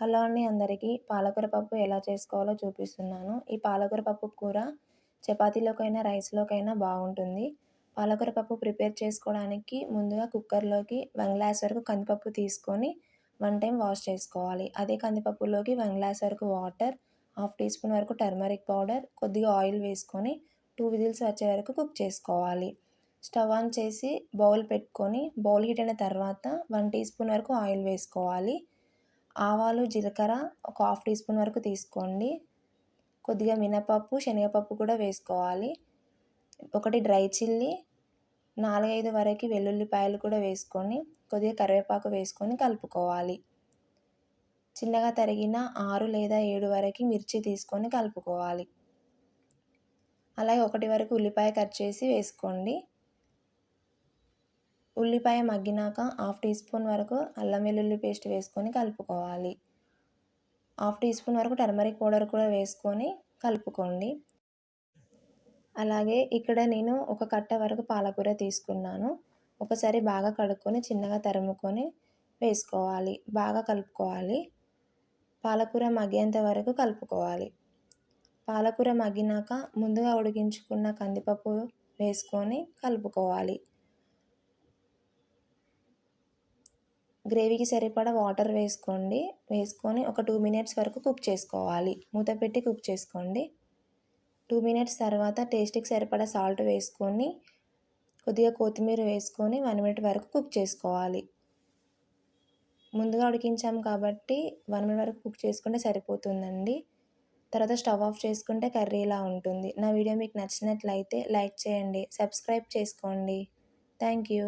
Hello అండి అందరికీ. పాలకూర పప్పు ఎలా చేసుకోవాలో చూపిస్తున్నాను. ఈ పాలకూర పప్పు కూర చపాతీలోకైనా రైస్లోకైనా బాగుంటుంది. పాలకూర పప్పు ప్రిపేర్ చేసుకోవడానికి ముందుగా కుక్కర్లోకి వన్ గ్లాస్ వరకు కందిపప్పు తీసుకొని వన్ టైం వాష్ చేసుకోవాలి. అదే కందిపప్పులోకి వన్ గ్లాస్ వరకు వాటర్ హాఫ్ టీ స్పూన్ వరకు టర్మరిక్ పౌడర్ కొద్దిగా ఆయిల్ వేసుకొని టూ విజిల్స్ వచ్చే వరకు కుక్ చేసుకోవాలి. స్టవ్ ఆన్ చేసి బౌల్ పెట్టుకొని బౌల్ హీట్ అయిన తర్వాత వన్ టీ స్పూన్ వరకు ఆయిల్ వేసుకోవాలి. ఆవాలు జీలకర్ర ఒక హాఫ్ టీ స్పూన్ వరకు తీసుకోండి. కొద్దిగా మినపప్పు శనగపప్పు కూడా వేసుకోవాలి. ఒకటి డ్రై చిల్లీ నాలుగైదు వరకు వెల్లుల్లిపాయలు కూడా వేసుకొని కొద్దిగా కరివేపాకు వేసుకొని కలుపుకోవాలి. చిన్నగా తరిగిన ఆరు లేదా ఏడు వరకు మిర్చి తీసుకొని కలుపుకోవాలి. అలాగే ఒకటి వరకు ఉల్లిపాయ కట్ చేసి వేసుకోండి. ఉల్లిపాయ మగ్గినాక హాఫ్ టీ స్పూన్ వరకు అల్లం వెల్లుల్లి పేస్ట్ వేసుకొని కలుపుకోవాలి. హాఫ్ టీ స్పూన్ వరకు టర్మరిక్ పౌడర్ కూడా వేసుకొని కలుపుకోండి. అలాగే ఇక్కడ నేను ఒక కట్ట వరకు పాలకూర తీసుకున్నాను. ఒకసారి బాగా కడుక్కొని చిన్నగా తరుముకొని వేసుకోవాలి. బాగా కలుపుకోవాలి. పాలకూర మగ్గేంత వరకు కలుపుకోవాలి. పాలకూర మగ్గినాక ముందుగా ఉడికించుకున్న కందిపప్పు వేసుకొని కలుపుకోవాలి. గ్రేవీకి సరిపడా వాటర్ వేసుకోండి. వేసుకొని ఒక టూ మినిట్స్ వరకు కుక్ చేసుకోవాలి. మూత పెట్టి కుక్ చేసుకోండి. టూ మినిట్స్ తర్వాత టేస్ట్కి సరిపడా సాల్ట్ వేసుకొని కొద్దిగా కొత్తిమీర వేసుకొని వన్ మినిట్ వరకు కుక్ చేసుకోవాలి. ముందుగా ఉడికించాం కాబట్టి వన్ మినిట్ వరకు కుక్ చేసుకుంటే సరిపోతుందండి. తర్వాత స్టవ్ ఆఫ్ చేసుకుంటే కర్రీ ఇలా ఉంటుంది. నా వీడియో మీకు నచ్చినట్లయితే లైక్ చేయండి సబ్స్క్రైబ్ చేసుకోండి. Thank you.